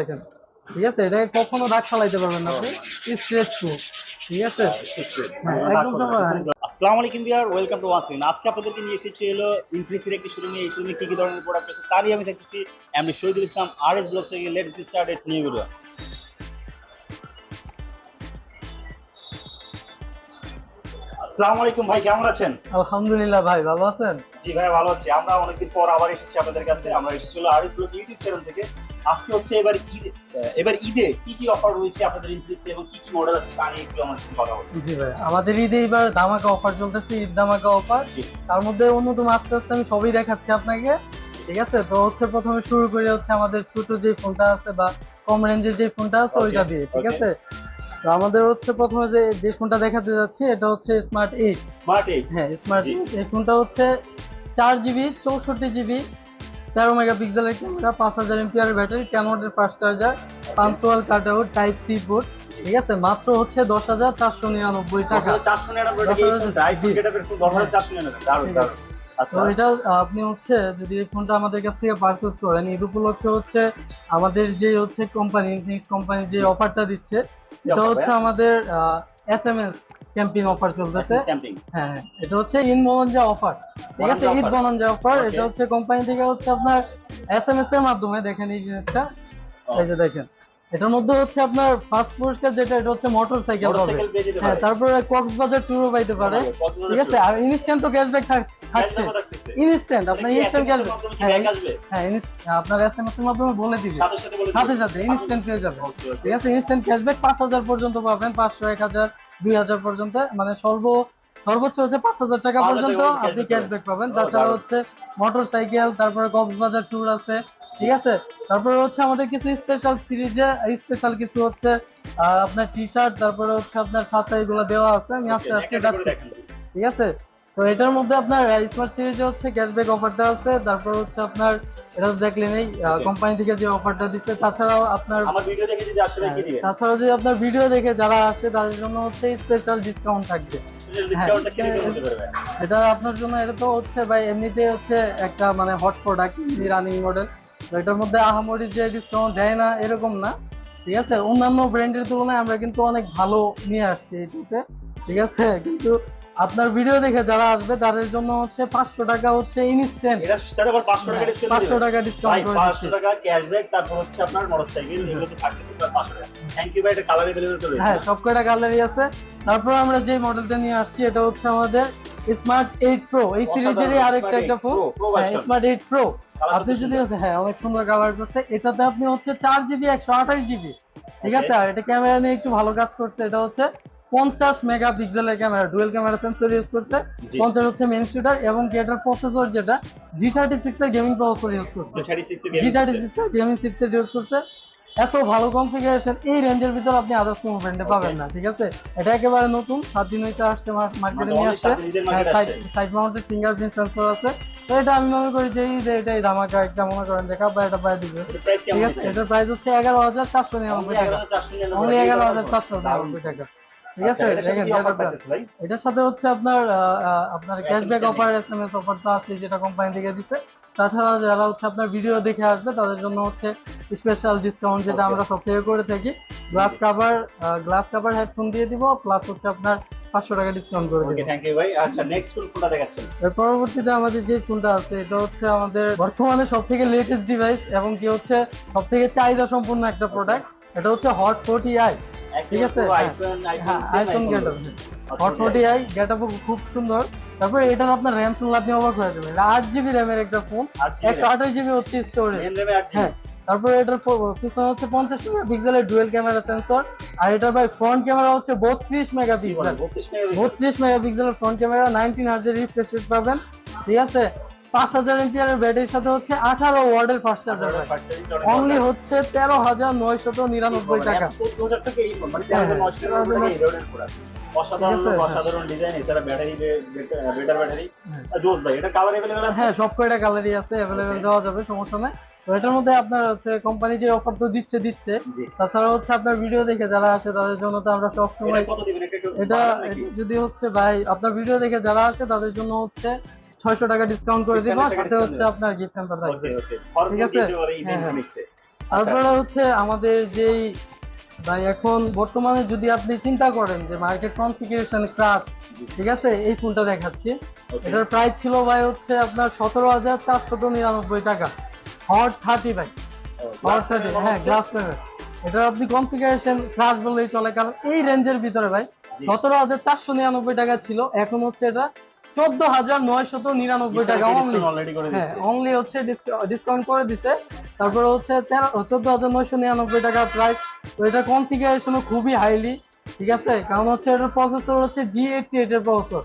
দেখেন ঠিক আছে? এটা কখনো দাগ ফালাইতে পারবেন না আপনি। স্ট্রেচ প্রুফ ঠিক আছে? একদম আসসালামু আলাইকুম বিয়ার ওয়েলকাম টু ওয়ান্স আজকে আপনাদেরকে নিয়ে এসেছি হলো ইনফিনিক্সের একটি শোরুমে এই শোরুমে কি কি ধরনের প্রোডাক্ট আছে তারই আমি দেখতেছি আমি Shahidul Islam R S vlog থেকে লেটস স্টার্ট নিউ ভিডিও আসসালামু আলাইকুম ভাই কেমন আছেন? আলহামদুলিল্লাহ ভাই ভালো আছেন? জি ভাই ভালো আছি। আমরা অনেকদিন পর আবার এসেছি আপনাদের কাছে। আমরা এসেছি হলো R S vlog YouTube channel থেকে। আজকে হচ্ছে এবার ঈদ এবার ঈদে কি কি অফার রয়েছে আপনাদের ইনফিনিক্সে এবং কি কি মডেল আছে তা নিয়ে একটু আমার কথা বলুন। জি ভাই আমাদের ঈদে এবার ধামাকা অফার চলতেছে ঈদ ধামাকা অফার তার মধ্যে অন্যতম আস্তে আস্তে আমি সবই দেখাচ্ছি আপনাকে ঠিক আছে? তো হচ্ছে প্রথমে শুরু করে হচ্ছে আমাদের ছোট যে ফোনটা আছে বা কম রেঞ্জের যে ফোনটা আছে ওইটা দিয়ে ঠিক আছে? তো আমাদের হচ্ছে প্রথমে যে যে ফোনটা দেখাতে যাচ্ছি এটা হচ্ছে স্মার্ট এইট স্মার্ট এইট হ্যাঁ স্মার্ট। এই ফোনটা হচ্ছে চার জিবি চৌষট্টি জিবি তেরো মেগাপিক্সেলের ক্যামেরা পাঁচ হাজার এমপিআর ব্যাটারি ক্যানোডের fast charger পাঁচশোয়াল cut out type C port ঠিক আছে? মাত্র হচ্ছে দশ হাজার চারশো নিরানব্বই টাকা। চারশো নিরানব্বই আচ্ছা। তো এটা আপনি হচ্ছে যদি এই ফোনটা আমাদের কাছ থেকে পারচেস করেন ঈদ উপলক্ষে হচ্ছে আমাদের যে হচ্ছে কোম্পানি ইনফিনিক্স কোম্পানি যে অফারটা দিচ্ছে এটা হচ্ছে? আমাদের S M S campaign offer চলতেছে। হ্যাঁ এটা হচ্ছে ইন বনঞ্জা অফার ঠিক আছে? ঈদ বনঞ্জা অফার এটা হচ্ছে কোম্পানি থেকে হচ্ছে আপনার এস এম এস এর মাধ্যমে দেখেন এই জিনিসটা। এই যে দেখেন। এটার মধ্যে হচ্ছে আপনার ফার্স্ট পুরস্কার যেটা এটা হচ্ছে মোটর সাইকেল হ্যাঁ পারে। তারপরে কক্সবাজার ট্যুরও পাইতে পারে। ঠিক আছে? আর ইনস্ট্যান্ট তো ক্যাশব্যাক থাকছে। ইনস্ট্যান্ট আপনার ইনস্ট্যান্ট ক্যাশব্যাক হ্যাঁ হ্যাঁ আপনার এস এম এস এর মাধ্যমে বলে দিবে। সাথে সাথে ইনস্ট্যান্ট পেয়ে যাবে। ঠিক আছে? ইনস্ট্যান্ট ক্যাশব্যাক পাঁচ হাজার পর্যন্ত পাবেন পাঁচশো এক হাজার দুই হাজার পর্যন্ত। মানে সর্ব সর্বোচ্চ হচ্ছে পাঁচ হাজার টাকা পর্যন্ত আপনি ক্যাশব্যাক পাবেন। তাছাড়া হচ্ছে মোটর সাইকেল তারপরে কক্সবাজার ট্যুর আছে। ঠিক আছে? তারপরে হচ্ছে আমাদের কিছু স্পেশাল সিরিজে স্পেশাল কিছু হচ্ছে আপনার টি শার্ট তারপরে হচ্ছে আপনার ছাতা এগুলো দেওয়া আছে। আমি আস্তে আস্তে যাচ্ছি। ঠিক আছে? তো এটার মধ্যে আপনার স্মার্ট সিরিজে হচ্ছে ক্যাশব্যাক অফারটা আছে। তারপর হচ্ছে আপনার এটা তো দেখলেনই Okay. কোম্পানি থেকে যে অফারটা দিচ্ছে তাছাড়াও আপনার আমার ভিডিও দেখে যদি আসলে কি দিবেন। তাছাড়াও যদি আপনার ভিডিও দেখে যারা আসে তাদের জন্য হচ্ছে স্পেশাল ডিসকাউন্ট থাকবে। রকম হতে এটা আপনার জন্য এটা তো হচ্ছে ভাই এমনিতে হচ্ছে একটা মানে হট প্রোডাক্ট রানিং মডেল এটার মধ্যে আহামরি যে ডিসকাউন্ট দেয় না এরকম না ঠিক আছে? অন্যান্য ব্র্যান্ডের তুলনায় আমরা কিন্তু অনেক ভালো নিয়ে আসছি এটিতে ঠিক আছে? কিন্তু আপনার ভিডিও দেখে যারা আসবে তাদের জন্য হচ্ছে পাঁচশো টাকা হচ্ছে ইনস্ট্যান্ট পাঁচশো টাকা হ্যাঁ, ডিসকাউন্ট পাঁচশো টাকা ক্যাশব্যাক তারপর হচ্ছে আপনার মোটরসাইকেল হ্যাঁ।, হ্যাঁ। সব কয়টা কালারই আছে? তারপর আমরা যে মডেলটা নিয়ে আসছি এটা হচ্ছে আমাদের স্মার্ট এইট প্রো এই সিরিজেরই আরেকটা একটা ফোন স্মার্ট এইট প্রো আপনি যদি হ্যাঁ অনেক সুন্দর কালার করছে এটাতে আপনি হচ্ছে চার জিবি একশো আঠাশ জিবি ঠিক আছে? আর এটা ক্যামেরা নিয়ে একটু ভালো কাজ করছে এটা হচ্ছে পঞ্চাশ মেগা পিক্সেলের camera dual camera sensor use করছে পঞ্চাশ হচ্ছে মেন শুটার এবং গেটার এটার প্রসেসর যেটা? জি থার্টি সিক্স এর গেমিং প্রসেসর ইউজ করছে। জি থার্টি সিক্স এর গেমিং সিক্স এর ইউজ করছে এত ভালো কনফিগারেশন এই রেঞ্জের ভিতর আপনি আদার্স কোনো ব্র্যান্ডে পাবেন না ঠিক আছে? এটা একেবারে নতুন সাত দিন হইতে আসছে মার্কেটে নিয়ে আসছে। সাইড মাউন্টেড ফিঙ্গারপ্রিন্ট সেন্সর আছে। তো এটা আমি মনে করি যে এই যে এটাই ধামাকা একটা মনে করেন দেখা বা এটা পাই দিবে। ঠিক আছে? এটার প্রাইস হচ্ছে এগারো হাজার চারশো নিরানব্বই টাকা। অনলি এগারো হাজার চারশো নিরানব্বই টাকা। ঠিক আছে? এটার সাথে হচ্ছে আপনার আপনার cashback offer S M S অফারটা আছে যেটা কোম্পানি থেকে দিছে। তাছাড়া যারা হচ্ছে আপনার ভিডিও দেখে আসবে তাদের জন্য হচ্ছে স্পেশাল ডিসকাউন্ট যেটা আমরা সব থেকে করে থাকি। Glass cover glass cover headphone দিয়ে দিব প্লাস হচ্ছে আপনার পাঁচশো টাকা ডিসকাউন্ট করে দিব। থ্যাংক ইউ ভাই। আচ্ছা নেক্সট কোন ফোনটা দেখাচ্ছেন? এর পরবর্তীতে আমাদের যে ফোনটা আছে এটা হচ্ছে আমাদের বর্তমানে সব থেকে লেটেস্ট ডিভাইস এবং কি হচ্ছে সব থেকে চাহিদা সম্পূর্ণ একটা প্রোডাক্ট এটা হচ্ছে হট ফোর্টি আই ঠিক আছে। আইফোন আইফোন গেটআপ আচ্ছা, হট ফোর্টি আই গেটআপ খুব সুন্দর। তারপরে এটার আপনার র্যাম শুনলে আপনি অবাক হয়ে যাবেন এটা আট জিবি র্যামের একটা ফোন একশো আঠাশ জিবি হচ্ছে স্টোরেজ রেমে 8 হ্যাঁ তারপরে এটার পিছনে হচ্ছে পঞ্চাশ মেগাপিক্সেলের ডুয়েল ক্যামেরা সেন্সর আর এটার ভাই ফ্রন্ট ক্যামেরা হচ্ছে বত্রিশ মেগাপিক্সেল 32 মেগাপিক্সেল বত্রিশ মেগাপিক্সেলের ফ্রন্ট ক্যামেরা নাইনটিন হার্জের রিফ্রেশ রেট পাবেন। ঠিক আছে? পাঁচ হাজার এমপিআর এর ব্যাটারির সাথে হচ্ছে আঠারো ওয়ার্ডের ফাস্ট চার্জার অনলি হচ্ছে তেরো হাজার নয়শত নিরানব্বই টাকা। 14000 টাকা এই ফোন মানে হ্যাঁ, 13900 টাকা হ্যাঁ। এই ধরনের প্রোডাক্ট অসাধারণ ঠিক আছে, হ্যাঁ। অসাধারণ ডিজাইন এছাড়া ব্যাটারি বেটার ব্যাটারি হ্যাঁ। জোস ভাই এটা কালার अवेलेबल আছে হ্যাঁ সব কয়টা কালারই আছে অ্যাভেলেবেল দেওয়া যাবে সমস্যা নাই তো এটার মধ্যে আপনার হচ্ছে কোম্পানি যে অফার তো দিচ্ছে দিচ্ছে জি তাছাড়া হচ্ছে আপনার ভিডিও দেখে যারা আসে তাদের জন্য তো আমরা এটা সবসময় কত দিবেন এটা একটু এটা বাড়ান নাকি? এটা যদি হচ্ছে ভাই আপনার ভিডিও দেখে যারা আসে তাদের জন্য হচ্ছে ছয়শো টাকা ডিসকাউন্ট করে দিব 600 টাকা সাথে discount হচ্ছে দেবেন। আপনার গিফট হ্যাম্পার থাকবে ওকে ওকে ফর ঠিক আছে? ভিডিও আর এই হ্যাঁ, হ্যাঁ। ইনফিনিক্সে তারপরে হচ্ছে আমাদের যেই ভাই এখন বর্তমানে যদি আপনি চিন্তা করেন যে মার্কেট কনফিগারেশন ক্রাশ ঠিক আছে? এই ফোনটা দেখাচ্ছি। এটার প্রাইস ছিল ভাই হচ্ছে আপনার সতেরো হাজার চারশত নিরানব্বই টাকা। হট থার্টি ভাই। হট থার্টি হ্যাঁ গ্লাস পেপার এটা আপনি কনফিগারেশন ক্রাশ বললেই চলে কারণ এই রেঞ্জের ভিতরে ভাই সতেরো হাজার চারশো নিরানব্বই টাকা ছিল। এখন হচ্ছে এটা চোদ্দ হাজার নয়শত নিরানব্বই টাকা অনলি হ্যাঁ হচ্ছে ডিসকাউন্ট করে দিছে। তারপরে হচ্ছে চোদ্দ হাজার নয়শো নিরানব্বই টাকা প্রাইস তো এটা কনফিগারেশনও খুবই হাইলি ঠিক আছে? কারণ হচ্ছে এটার প্রসেসর হচ্ছে জি এইটটি এইট এর প্রসেসর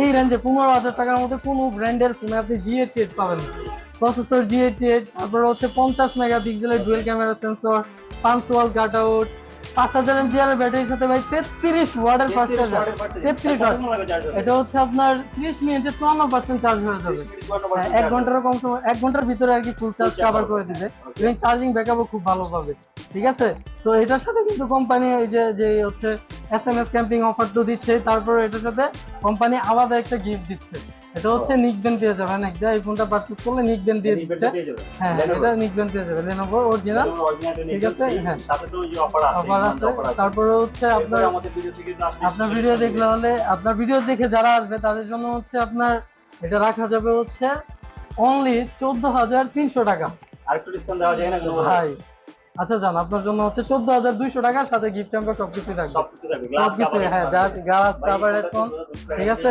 এই রেঞ্জে পনেরো হাজার টাকার মধ্যে কোনো ব্র্যান্ডের ফোনে আপনি জি এইটটি এইট পাবেন প্রসেসর জি এইটটি এইট তারপরে হচ্ছে পঞ্চাশ মেগাপিক্সেলের ডুয়েল ক্যামেরা সেন্সর পাঁচ ওয়াল কাট আউট পাঁচ হাজার এমপিআর ব্যাটারির সাথে ভাই তেত্রিশ ওয়াটের ফাস্ট চার্জার তেত্রিশ এটা হচ্ছে আপনার ত্রিশ মিনিটে চুয়ান্ন পার্সেন্ট চার্জ হয়ে যাবে। এক ঘন্টারও কম সময় এক ঘণ্টার ভিতরে আর কি ফুল চার্জ কভার করে। দিবে. এবং চার্জিং ব্যাকআপও খুব ভালো পাবে। ঠিক আছে? তো এটার সাথে কিন্তু কোম্পানি এই যে যে হচ্ছে S M S campaign offer তো দিচ্ছে তারপর এটার সাথে কোম্পানি আলাদা একটা গিফট দিচ্ছে। এটা হচ্ছে নিক বেন পেয়ে যাবেন একটা এই ফোনটা পারচেজ করলে নিক বেন দিয়ে দিচ্ছে। হ্যাঁ এটা নিক বেন পেয়ে যাবে লেনোভো অরিজিনাল ঠিক আছে, হ্যাঁ। সাথে তো ওই অফার আছে অফার আছে। তারপরে হচ্ছে আপনার আপনার আমাদের ভিডিও থেকে আপনার ভিডিও দেখলে হলে আপনার ভিডিও দেখে যারা আসবে তাদের জন্য হচ্ছে আপনার এটা রাখা যাবে হচ্ছে অনলি চোদ্দ হাজার তিনশো টাকা। আরেকটু ডিসকাউন্ট দেওয়া যায় না ভাই আচ্ছা জান আপনার জন্য হচ্ছে চোদ্দ হাজার দুইশো টাকার সাথে গিফট আমরা সবকিছু থাকবে সবকিছু হ্যাঁ যা গ্লাস কাভার হেডফোন ঠিক আছে?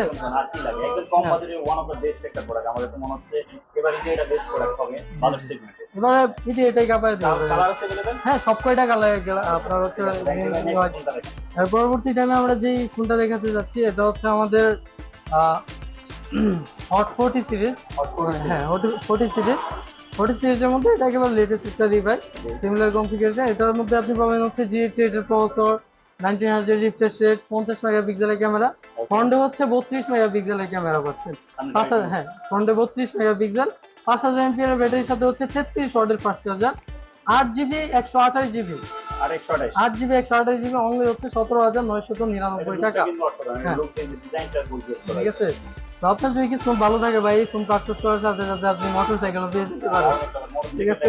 লাগে? একদম কম হ্যাঁ। বাজেটের ওয়ান অফ দ্য বেস্ট একটা প্রোডাক্ট আমার কাছে মনে হচ্ছে এবার ঈদে এটা বেস্ট প্রোডাক্ট হবে বাজেট সেগমেন্টে এবারে ইদি এটাই কাপায় কালার আছে হ্যাঁ সব কয়টা কালার আপনার হচ্ছে এর পরবর্তী টাইমে আমরা যেই ফোনটা দেখাতে যাচ্ছি এটা হচ্ছে আমাদের হট ফোর্টি সিরিজ হ্যাঁ ফোর্টি সিরিজ ফোর্টি সিরিজের মধ্যে এটা একেবারে লেটেস্ট একটা রিভাই সিমিলার কনফিগারেশন এটার মধ্যে আপনি পাবেন হচ্ছে জি এইট এর processor nineteen hundred refresh rate পঞ্চাশ মেগাপিক্সেলের ক্যামেরা ফ্রন্টে হচ্ছে বত্রিশ মেগাপিক্সেলের ক্যামেরা পাচ্ছেন। পাঁচ হাজার হ্যাঁ ফ্রন্টে বত্রিশ মেগাপিক্সেল পাঁচ হাজার এমপিআর ব্যাটারির সাথে হচ্ছে তেত্রিশ ওয়াটের ফাস্ট চার্জার আট জিবি একশো আঠাশ জিবি আট জিবি একশো আঠাশ জিবি অনলি হচ্ছে সতেরো হাজার নয়শত নিরানব্বই টাকা। হ্যাঁ। ঠিক আছে? আপনার যদি কিছু ভালো থাকে ভাই ফোন পারচেস করার সাথে সাথে আপনি মোটর সাইকেলও দিয়ে দিতে পারেন। ঠিক আছে।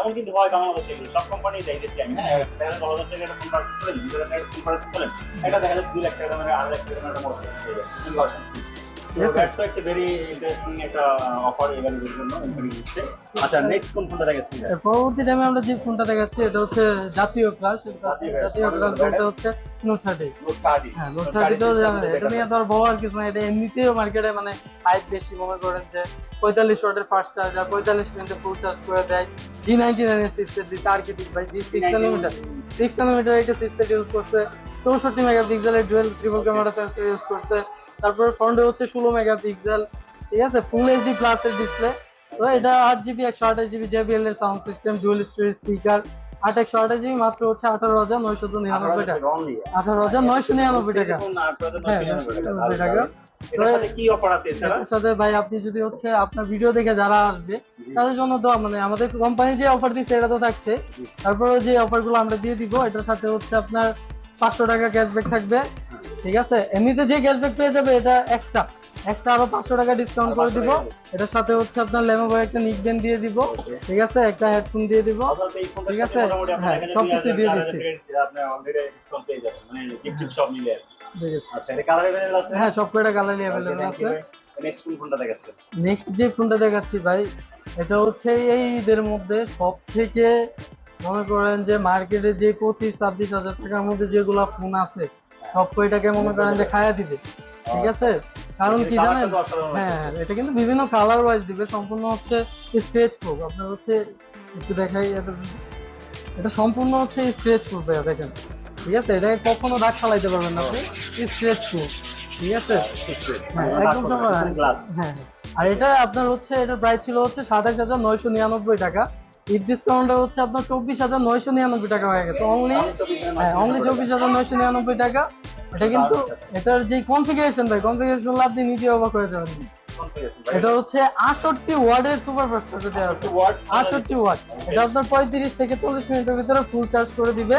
এমন কিন্তু হয় বাংলাদেশে সব কোম্পানি দেয় দেখি আমি হ্যাঁ? দেখা টাকা একটা ফোন পারচেস করেন দুই হাজার টাকা ফোন পারচেস করেন, এটা দেখা যায় দুই লাখ টাকা দামের, আড়াই লাখ টাকা দামের একটা মোটরসাইকেল পেয়ে যায় ইটস ভেরি ইন্টারেস্টিং একটা অফার এর জন্য দিচ্ছে আচ্ছা নেক্সট কোন ফোনটা দেখাচ্ছি পরবর্তী টাইমে আমরা যে ফোনটা দেখাচ্ছি এটা হচ্ছে জাতীয় ক্লাস জাতীয় ক্লাস বলতে হচ্ছে নোট থার্টি হ্যাঁ নোট তো এটা নিয়ে তো আর বলার কিছু না এটা এমনিতেও মার্কেটে মানে হাইপ বেশি মনে করেন যে পঁয়তাল্লিশ ওয়াটের ফাস্ট চার্জার পঁয়তাল্লিশ মিনিটে ফুল চার্জ করে দেয় জি নাইনটি নাইনের দিচ্ছে আর্কিটিক ভাই? G six centimeter six centimeter এটা সিক্সের ইউজ করছে। চৌষট্টি মেগাপিক্সেলের dual triple camera sensor use করছে। তারপর ফ্রন্টে হচ্ছে ষোলো মেগাপিক্সেল ঠিক আছে? ফুল এইচডি প্লাসের ডিসপ্লে তো এটা আট জিবি একশো আঠাশ জিবি জেবিএল এর sound system dual storage speaker আট একশো আঠাশ জিবি মাত্র হচ্ছে আঠারো হাজার নয়শত নিরানব্বই টাকা। আঠারো হাজার নয়শো নিরানব্বই টাকা। হ্যাঁ, 999 টাকা। এটার সাথে কি অফার আছে এছাড়া? এটার সাথে ভাই আপনি যদি হচ্ছে আপনার ভিডিও দেখে যারা আসবে তাদের জন্য তো মানে আমাদের কোম্পানি যে অফার দিচ্ছে এটা তো থাকছে। তারপরে যে অফারগুলো আমরা দিয়ে দিব এটার সাথে হচ্ছে আপনার পাঁচশো টাকা ক্যাশব্যাক থাকবে। ঠিক আছে? এমনিতে যে ক্যাশব্যাক পেয়ে যাবে এটা এক্সট্রা এক্সট্রা আরও পাঁচশো টাকা ডিসকাউন্ট করে দিব। এটার সাথে হচ্ছে আপনার লেনোভো একটা নিকবেন দিয়ে দিব। ঠিক আছে? একটা হেডফোন দিয়ে দিব। ঠিক আছে? হ্যাঁ সব কিছু দিয়ে দিচ্ছি। হ্যাঁ সব কয়টা কালারই অ্যাভেলেবেল আছে? নেক্সট যে ফোনটা দেখাচ্ছি ভাই এটা হচ্ছে এইদের মধ্যে সব থেকে মনে করেন যে মার্কেটে যে পঁচিশ ছাব্বিশ হাজার টাকার মধ্যে যেগুলো ফোন আছে সব কয়টাকে মনে করেন যে খায়া দিবে। ঠিক আছে? কারণ কি জানেন? হ্যাঁ এটা কিন্তু বিভিন্ন কালার ওয়াইজ দিবে সম্পূর্ণ হচ্ছে স্ট্রেচ প্রুফ আপনার হচ্ছে একটু দেখাই এটা এটা সম্পূর্ণ হচ্ছে স্ট্রেচ প্রুফ ভাইয়া দেখেন। ঠিক আছে? এটাকে কখনো দাগ ফালাইতে পারবেন না আপনি। স্ট্রেচ প্রুফ ঠিক আছে? হ্যাঁ, একদম হ্যাঁ আর এটা আপনার হচ্ছে এটার প্রাইস ছিল হচ্ছে সাতাশ হাজার নয়শো নিরানব্বই টাকা। ডিসকাউন্টে হচ্ছে আপনার চব্বিশ হাজার নয়শো নিরানব্বই টাকা হয়ে গেছে। অনলি হ্যাঁ অনলি চব্বিশ হাজার নয়শো নিরানব্বই টাকা। এটা কিন্তু এটার যে কনফিগারেশন ভাই কনফিগারেশন আপনি নিজে অবাক হয়ে যাবেন। এটা হচ্ছে আটষট্টি ওয়ার্ডের সুপার ফাস্ট দেওয়া আছে। আটষট্টি ওয়ার্ড। এটা আপনার পঁয়ত্রিশ থেকে চল্লিশ মিনিটের ভিতরে ফুল চার্জ করে দিবে।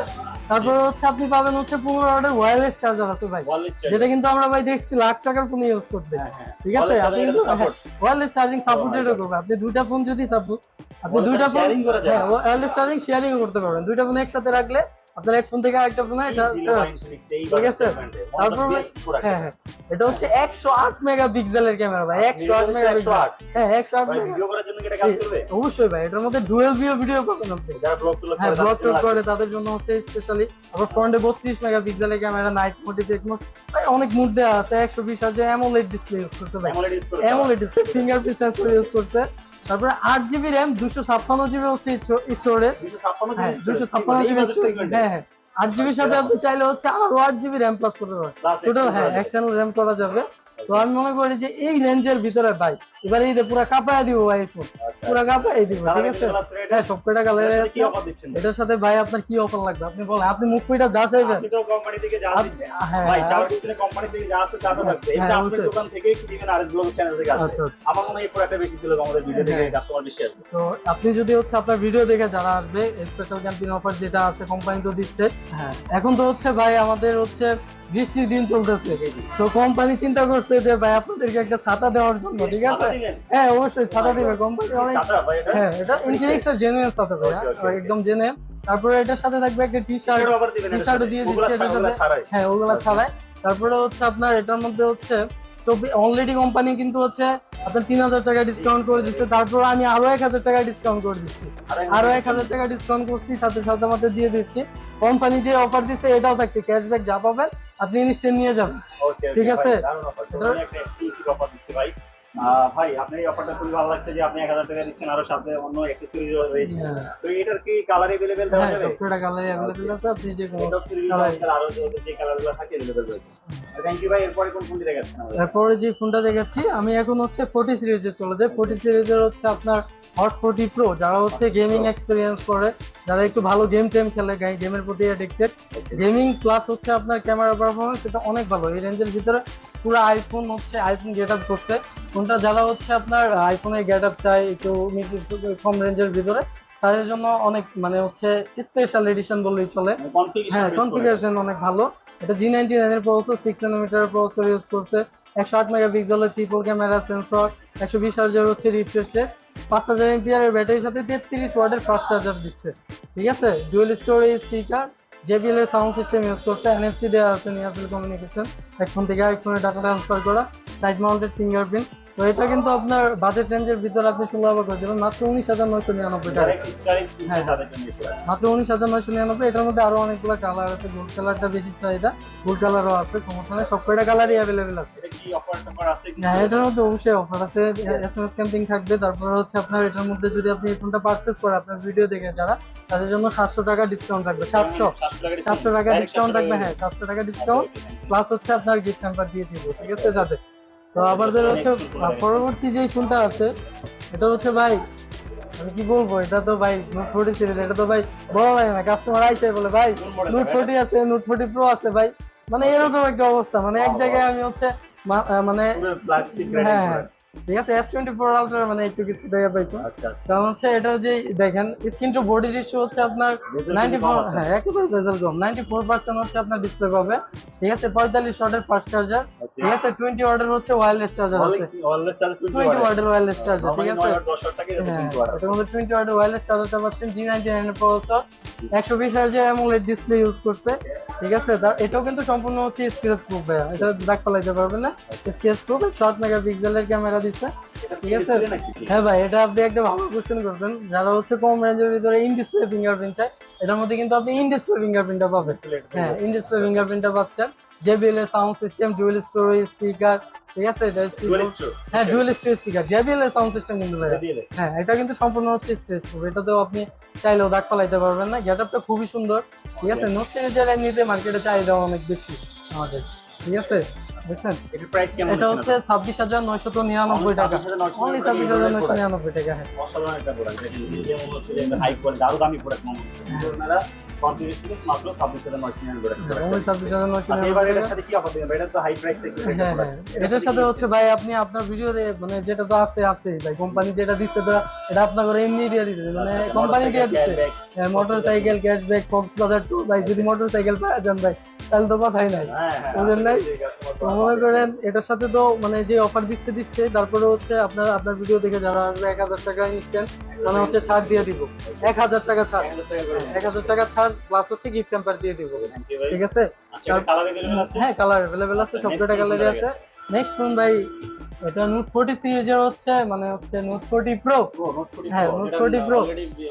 তারপরে হচ্ছে আপনি পাবেন হচ্ছে পনেরো ওয়াটের ওয়্যারলেস চার্জার আছে ভাই। যেটা কিন্তু আমরা ভাই দেখছি লাখ টাকার ফোন ইউজ করতে। হ্যাঁ হ্যাঁ। ঠিক আছে? আপনি কিন্তু ওয়ারলেস? Wireless charging supported. করবে। আপনি দুইটা ফোন যদি সাপোর্ট আপনি দুইটা phone wireless wireless charging sharing করতে পারবেন। দুইটা ফোন একসাথে রাখলে আপনার এক ফোন থেকে আরেকটা ফোনে এই ঠিক আছে? তারপর। হ্যাঁ হ্যাঁ। এটা হচ্ছে একশো আট মেগাপিক্সেলের ক্যামেরা ভাই একশো আট Video মেগাপিক্সেল। হ্যাঁ একশো আট ভাই ভিডিও করার জন্য কি এটা কাজ করবে? অবশ্যই ভাই এটার মধ্যে ডুয়েল ভিউ ভিডিও পাবেন আপনি। যারা ব্লগ হ্যাঁ করে ব্লগ তাদের জন্য করে লাগবে। তাদের জন্য হচ্ছে স্পেশালি আবার ফ্রন্টে বত্রিশ মেগাপিক্সেলের ক্যামেরা নাইট মোড ভাই অনেক মুড আছে একশো বিশ হাজার অ্যামোলেড ডিসপ্লে ইউজ করতে ভাই। AMOLED display fingerprint sensor use করতে তারপরে আট জিবি র্যাম দুশো ছাপ্পান্ন জিবি হচ্ছে স্টোরেজ 256 হ্যাঁ জিনিস দুশো করেছে। ছাপ্পান্ন জিবি budget segment এ। হ্যাঁ হ্যাঁ। আট জিবির সাথে আপনি চাইলে হচ্ছে আরও আট জিবি র্যাম প্লাস করতে পারেন টোটাল হ্যাঁ। এক্সটার্নাল র্যাম করা যাবে। তো আমি মনে করি যে এই রেঞ্জের ভিতরে ভাই এবারে এটা পুরো কাঁপায় দিব ভাই ফোন আচ্ছা, পুরো আচ্ছা। কাঁপায় দিব ঠিক আছে? আছে? হ্যাঁ সবকটা কালারে এটার সাথে আছে? ভাই আপনার কি অফার লাগবে? আপনি বলেন আপনি মুখটা যা চাইবেন। আপনি তো কোম্পানি থেকে যা হ্যাঁ, ভাই আপনি- কোম্পানি থেকে যা আছে তা তো থাকবে হ্যাঁ, এটা আপনার দোকান থেকে কি দিবেন আর ব্লগ চ্যানেল থেকে। আমার মনে হয় এই প্রোডাক্টটা বেশি ছিল আমাদের ভিডিও থেকে হ্যাঁ। কাস্টমার বেশি আসবে। তো আপনি যদি হচ্ছে আপনার ভিডিও দেখে যারা আসবে স্পেশাল ক্যাম্পিং অফার যেটা আছে কোম্পানি তো দিচ্ছে। হ্যাঁ। এখন তো হচ্ছে ভাই আমাদের হচ্ছে বৃষ্টির দিন চলতেছে। তো কোম্পানি চিন্তা করছে যে ভাই আপনাদেরকে একটা ছাতা দেওয়ার জন্য ঠিক আছে? হ্যাঁ অবশ্যই ছাতা দিবে। কোম্পানি অনেক ছাতা ভাই এটা? হ্যাঁ এটা ইনফিনিক্স এর জেনুইন ছাতা ভাই. একদম জেনুইন তারপরে এটার সাথে থাকবে একটা টি শার্ট টি সাথে। দিয়ে দিচ্ছে। হ্যাঁ ওগুলা Okay. ছাড়াই। তারপরে হচ্ছে আপনার এটার মধ্যে হচ্ছে অলরেডি কোম্পানি কিন্তু হচ্ছে আপনার তিন হাজার টাকা ডিসকাউন্ট করে দিচ্ছে। তারপর আমি আরও এক হাজার টাকা ডিসকাউন্ট করে দিচ্ছি। আরও এক হাজার টাকা ডিসকাউন্ট করছি সাথে সাথে আমাদের দিয়ে দিচ্ছি। কোম্পানি যে অফার দিচ্ছে এটাও থাকছে। ক্যাশব্যাক যা পাবেন আপনি ইনস্ট্যান্ট নিয়ে যাবেন ঠিক আছে? একটা দিচ্ছে ভাই। ভাই আপনার এই অফারটা খুবই ভালো লাগছে যে আপনি এক হাজার টাকা দিচ্ছেন আরও সাথে অন্য অ্যাক্সেসরিজ রয়েছে। হ্যাঁ। তো এটার কি কালার হ্যাঁ যাবে? অ্যাভেলেবল আছে আপনি যে আরও যে- কালারগুলো থাকে রয়েছে। থ্যাংক ইউ ভাই এরপরে কোন কোনটি দেখাচ্ছেন তারপরে যে ফোনটা দেখাচ্ছি আমি এখন হচ্ছে ফোর্টি সিরিজে চলে যাই। ফোর্টি সিরিজের হচ্ছে আপনার হট ফোর্টি প্রো যারা হচ্ছে গেমিং এক্সপিরিয়েন্স করে যারা একটু ভালো গেম টেম খেলে গেমের প্রতি অ্যাডিক্টেড গেমিং প্লাস হচ্ছে আপনার ক্যামেরা পারফরমেন্স এটা অনেক ভালো। এই রেঞ্জের ভিতরে পুরো আইফোন হচ্ছে আইফোন গেট আপ করছে ফোনটা যারা হচ্ছে আপনার আইফোনের গেট আপ চাই একটু কম রেঞ্জের ভিতরে। তাদের জন্য অনেক মানে হচ্ছে স্পেশাল এডিশন বললেই চলে। হ্যাঁ কনফিগারেশন অনেক ভালো। এটা জি নাইনটি নাইনের processor six nanometer processor use করছে। একশো আট মেগাপিক্সেলের ট্রিপল ক্যামেরা সেন্সর একশো বিশ হাজার হচ্ছে রিফ্রেশ পাঁচ হাজার এমপিআর ব্যাটারির সাথে তেত্রিশ ওয়াটের ফাস্ট চার্জার দিচ্ছে। ঠিক আছে? ডুয়েল স্টোরেজ স্পিকার জেবিএল এর সাউন্ড সিস্টেম ইউজ করছে এনএফসি দেওয়া আছে নিয়ারফিল কমিউনিকেশন এক ফোন থেকে আরেক ফোনে ডাটা ট্রান্সফার করা সাইড মাউন্টেড ফিঙ্গারপ্রিন্ট তো এটা কিন্তু আপনার বাজেট রেঞ্জের ভিতরে আপনি সুলভ করে দেবেন মাত্র উনিশ হাজার নয়শো নিরানব্বই টাকা। হ্যাঁ। মাত্র উনিশ হাজার নয়শো নিরানব্বই। এটার মধ্যে আরও অনেকগুলো কালার আছে। গোল্ড কালারটা বেশি চাহিদা। গোল্ড কালারও আছে সমস্যা নেই। সব কয়টা কালারই অ্যাভেলেবেল আছে? হ্যাঁ এটার মধ্যে অবশ্যই অফার আছে। এস এম এস ক্যাম্পিং থাকবে। তারপরে হচ্ছে আপনার এটার মধ্যে যদি আপনি এই ফোনটা পারচেস করেন আপনার ভিডিও দেখে যারা তাদের জন্য সাতশো টাকা ডিসকাউন্ট থাকবে। সাতশো সাতশো। টাকা ডিসকাউন্ট 700 থাকবে। হ্যাঁ সাতশো টাকা ডিসকাউন্ট. প্লাস হচ্ছে আপনার গিফট নাম্বার দিয়ে দিব ঠিক আছে যাতে তো আমাদের হচ্ছে পরবর্তী যে ফোনটা আছে এটা হচ্ছে ভাই আমি কি বলব এটা তো ভাই নোট ফোর্টি সিরিজ এটা তো ভাই বলা লাগে না কাস্টমার আইসে বলে ভাই নোট ফোর্টি আছে নোট ফোর্টি প্রো আছে ভাই মানে এরকম একটা অবস্থা মানে এক জায়গায় আমি হচ্ছে মানে হ্যাঁ। ঠিক আছে এস টোয়েন্টি ফোর আলট্রা মানে একটু কিছু টাকা পাইছো। আচ্ছা আচ্ছা। কারণ হচ্ছে এটা যে দেখেন স্ক্রিন টু বডি রেশিও হচ্ছে আপনার নাইনটি ফোর হ্যাঁ একেবারে বেজেল কম। নাইনটি ফোর পার্সেন্ট হচ্ছে আপনার ডিসপ্লে পাবে। ঠিক আছে পঁয়তাল্লিশ ওয়াটের ফাস্ট চার্জার ঠিক আছে টোয়েন্টি ওয়াটের হচ্ছে ওয়্যারলেস চার্জার আছে। অলওয়েজ চার্জ 20 টোয়েন্টি ওয়াট ওয়াটের ওয়্যারলেস চার্জার ঠিক আছে? 9 ওয়াট 10 ওয়াট হ্যাঁ 20 ওয়াট আছে। এটার মধ্যে টোয়েন্টি ওয়াটের ওয়্যারলেস চার্জারটা পাচ্ছেন জি নাইনটি নাইনের প্রসেসর একশো বিশ হাজার অ্যামোলেড ডিসপ্লে ইউজ করতে ঠিক আছে? এটাও কিন্তু সম্পূর্ণ হচ্ছে স্ক্রেচ প্রুফ ভাইয়া। এটা ব্যাক ফলাইতে পারবেন না? স্ক্রেচ প্রুফ শর্ট মেগা পিক্সেলের ক্যামেরা দিচ্ছে ঠিক আছে? হ্যাঁ ভাই এটা আপনি একটা ভালো কোশ্চেন করবেন যারা হচ্ছে কম রেঞ্জের ভিতরে ইন ডিসপ্লে ফিঙ্গারপ্রিন্ট চাই এটার মধ্যে কিন্তু আপনি ইন ডিসপ্লে ফিঙ্গারপ্রিন্টটা পাবেন। হ্যাঁ। ইন ডিসপ্লে ফিঙ্গারপ্রিন্টটা পাচ্ছেন। JBL এর sound system dual storage speaker ঠিক আছে? এটা। হ্যাঁ ডুয়েল স্টোরেজ স্পিকার JBL এর সাউন্ড সিস্টেম কিন্তু ভাই হ্যাঁ এটা কিন্তু সম্পূর্ণ হচ্ছে স্ক্রেচ প্রুফ এটাতেও আপনি চাইলেও দাগ ফালাইতে পারবেন না। গেটআপটা খুবই সুন্দর ঠিক আছে? নোট সিরিজের এমনিতে মার্কেটে চাহিদা অনেক বেশি আমাদের ঠিক আছে? দেখছেন? এটার প্রাইস কেমন এটা হচ্ছে ছাব্বিশ হাজার নয়শত নিরানব্বই টাকা। অনলি ছাব্বিশ হাজার নয়শো নিরানব্বই টাকা হ্যাঁ। অসাধারণ একটা প্রোডাক্ট হাই কোয়ালিটি আরও দামি প্রোডাক্ট মনে হচ্ছে। আচ্ছা এটা সাথে হচ্ছে ভাই আপনি আপনার ভিডিও মানে যেটা তো আছে আছে। ভাই কোম্পানি যেটা দিচ্ছে তো এটা আপনার করে এমনি দিয়ে দিতে মানে আচ্ছা, কোম্পানি দিয়ে দিচ্ছে মোটর সাইকেল ক্যাশব্যাক ফক্স বাজার টু ভাই যদি মোটর সাইকেল পাওয়া যান ভাই। তাহলে তো কথাই নাই। ওদের নাই? মনে করেন এটার সাথে তো মানে যে অফার দিচ্ছে দিচ্ছে তারপরে হচ্ছে আপনার আপনার ভিডিও দেখে যারা আসবে এক হাজার টাকা ইনস্ট্যান্ট মানে হচ্ছে ছাড় দিয়ে দিব। এক হাজার টাকা ছাড়। এক হাজার টাকা ছাড় প্লাস হচ্ছে গিফট ক্যাম্পার দিয়ে দিব। ঠিক আছে? হ্যাঁ কালার অ্যাভেলেবেল আছে সব কটা কালারই আছে। নেক্সট ফোন ভাই এটা নোট ফোর্টি সিরিজের হচ্ছে মানে হচ্ছে নোট ফোর্টি প্রো হ্যাঁ, Note 40 Pro।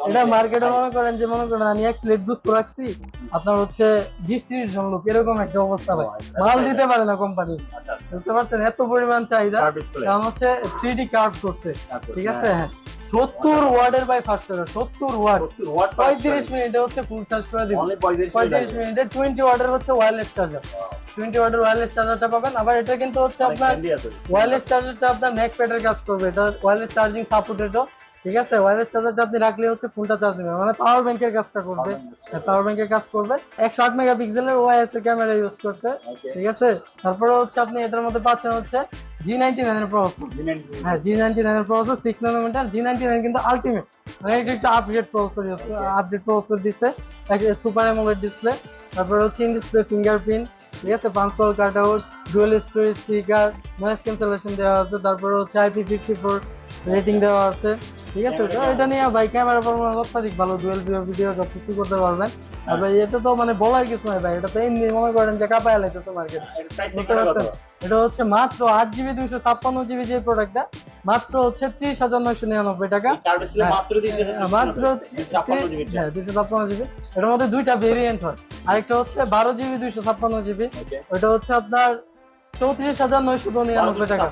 এটা মার্কেটে মনে করেন যে মনে করেন আমি এক প্লেট বুঝতে রাখছি আপনার হচ্ছে বিশ ত্রিশ জন লোক এরকম একটা অবস্থা ভাই মাল দিতে পারে না কোম্পানি আচ্ছা আচ্ছা। বুঝতে পারছেন? এত পরিমাণ চাহিদা। কারণ হচ্ছে থ্রি ডি কার্ড করছে। ঠিক আছে? হ্যাঁ। সত্তর ওয়ার্ডের বাই ফার্স্ট সত্তর ওয়ার্ড। পঁয়ত্রিশ মিনিটে হচ্ছে ফুল চার্জ করে দিব। অনলি 35 পঁয়ত্রিশ মিনিটে টোয়েন্টি ওয়ার্ডের হচ্ছে ওয়্যারলেস চার্জার টোয়েন্টি ওয়ার্ডের ওয়্যারলেস চার্জারটা পাবেন। আবার এটা কিন্তু হচ্ছে আপনার ওয়্যারলেস চার্জারটা আপনার ম্যাক প্যাডের কাজ করবে। এটা ওয়্যারলেস চার্জিং সাপোর্টেডও ঠিক আছে? ওয়্যারলেস চার্জারটা আপনি রাখলে হচ্ছে ফোনটা চার্জ নেবে মানে পাওয়ার ব্যাংকের কাজটা করবে। পাওয়ার ব্যাংকের কাজ। করবে। একশো আট মেগাপিক্সেলের ওআইএস এর ক্যামেরা ইউজ করতে ঠিক আছে? তারপরে হচ্ছে আপনি এটার মধ্যে পাচ্ছেন হচ্ছে জি নাইনটি নাইনের প্রসেসর হ্যাঁ জি নাইনটি নাইনের processor six nanometer G ninety nine কিন্তু আলটিমেট মানে এটা একটু আপডেট প্রসেসর আপডেট প্রসেসর দিচ্ছে সুপার অ্যামোলেড ডিসপ্লে তারপরে হচ্ছে ইন ডিসপ্লে ফিঙ্গারপ্রিন্ট ঠিক আছে পাঁচশোল cut out dual storage speaker noise cancellation দেওয়া আছে তারপরে হচ্ছে আইপি ফিফটি ফোর রেটিং দেওয়া আছে। ঠিক আছে তো এটা নিয়ে ভাই ক্যামেরা পারফরমেন্স অত্যাধিক ভালো ডুয়েল ভিডিও ভিডিও সব কিছু করতে পারবেন। আর ভাই এটা তো মানে বলার কিছু নয় ভাই এটা তো এমনি মনে করেন যে কাপায় লাগতেছে মার্কেট বুঝতে পারছেন? এটা হচ্ছে মাত্র আট জিবি দুইশো ছাপ্পান্ন জিবি যে প্রোডাক্টটা মাত্র হচ্ছে ত্রিশ হাজার নয়শো নিরানব্বই টাকা। হ্যাঁ, মাত্র দিয়েছে হ্যাঁ দুইশো ছাপ্পান্ন জিবি। এটার মধ্যে দুইটা ভেরিয়েন্ট হয়। আরেকটা হচ্ছে বারো জিবি দুইশো ছাপ্পান্ন জিবি। ওইটা হচ্ছে আপনার চৌত্রিশ হাজার নয়শো নিরানব্বই টাকা।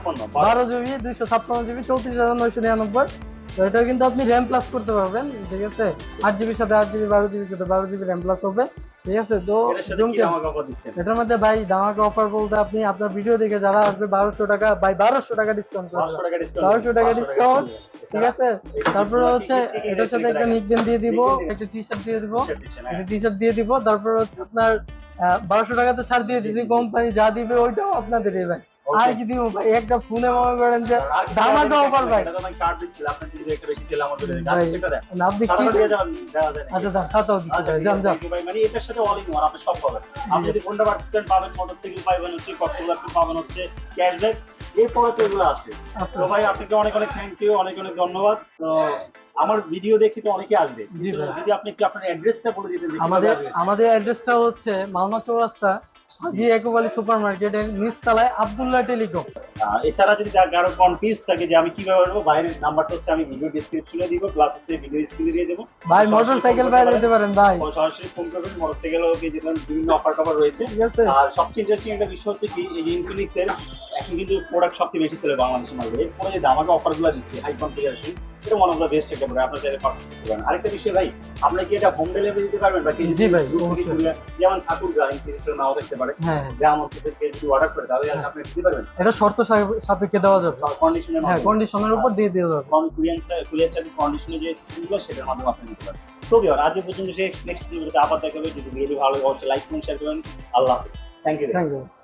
বারো জিবি দুইশো ছাপ্পান্ন জিবি চৌত্রিশ হাজার নয়শো নিরানব্বই। তো এটা কিন্তু আপনি র্যাম প্লাস করতে পারবেন ঠিক আছে? আট জিবির সাথে আট জিবি বারো জিবির সাথে বারো জিবি র্যাম প্লাস হবে। ঠিক আছে? তো এটার মধ্যে ভাই দামাকে অফার বলতে আপনি আপনার ভিডিও দেখে যারা আসবে বারোশো টাকা ভাই বারোশো টাকা ডিসকাউন্ট বারোশো টাকা ডিসকাউন্ট ঠিক আছে? তারপরে হচ্ছে এটার সাথে একটা নিকবেন দিয়ে দিব একটা টি শার্ট দিয়ে দিব। একটা টি শার্ট দিয়ে দিব। তারপরে হচ্ছে আপনার বারোশো টাকা তো ছাড় দিয়ে দিচ্ছি। কোম্পানি যা দিবে ওইটাও আপনাদের ভাই আর কি দিব ভাই একটা ফোনে মনে করেন যে দামাকে অফার ভাই। না, আপনি কি আচ্ছা স্যার খাতাও দিচ্ছি ভাই যান যান। মানে এটার সাথে অল ইন ওয়ান আপনি সব পাবেন। আপনি যদি হোন্ডা পার্সিস্টেন্ট পাবেন মোটরসাইকেল পাবেন হচ্ছে কক্সবাজার পাবেন হচ্ছে ক্যাশব্যাক এরপরে তো এগুলো আছে। আচ্ছা। তো ভাই আপনাকে অনেক অনেক থ্যাংক ইউ অনেক অনেক ধন্যবাদ। তো আমার ভিডিও দেখে তো অনেকে আসবে। যদি আপনি একটু আপনার অ্যাড্রেসটা বলে দিতেন আমাদের। আমাদের অ্যাড্রেসটা হচ্ছে মালমা চৌরাস্তা জি একুবালি সুপার মার্কেটের নিচতলায় আব্দুল্লাহ টেলিকম এছাড়া যদি কারও কনফিউজ থাকে যে আমি কীভাবে আসব বাইরের নাম্বারটা হচ্ছে আমি ভিডিও ডিসক্রিপশনে দিব প্লাস হচ্ছে ভিডিও স্ক্রিনে দিয়ে দেবো। ভাই সরাসরি মোটর সাইকেল ফোন দিতে পারেন ভাই। সরাসরি ফোন করবেন মোটরসাইকেল ওকে যেটা বিভিন্ন অফার টফার রয়েছে। আর সবচেয়ে ইন্টারেস্টিং একটা বিষয় হচ্ছে কি এই যে ইনফিনিক্স এখন কিন্তু প্রোডাক্ট সবচেয়ে বেশি সেলে বাংলাদেশের মার্কেটে এরপরে যে দামাকে অফারগুলো দিচ্ছে হাই কনফিগারেশন এটা ওয়ান অফ দ্য বেস্ট একটা আপনার চাইলে পার্চেস করতে পারেন। আরেকটা বিষয় ভাই আপনি কি এটা হোম ডেলিভারি দিতে পারবেন বা জি ভাই, যেমন ঠাকুর নাও পারে হ্যাঁ গ্রাম থেকে যদি অর্ডার করে তাহলে আপনি দিতে পারবেন। এটা শর্ত সাপেক্ষে দেওয়া যাবে। কন্ডিশনের হ্যাঁ কন্ডিশনের উপর দিয়ে দেওয়া যাবে। কুরিয়ান কুরিয়ার সার্ভিস কন্ডিশনে যে স্কিমগুলো সেটার মাধ্যমে আপনি পারেন সো আজ পর্যন্ত নেক্সট ভিডিওতে আবার দেখাবে। যদি ভিডিও ভালো লাগে অবশ্যই লাইক করুন শেয়ার করুন আল্লাহ হাফেজ। Thank you thank you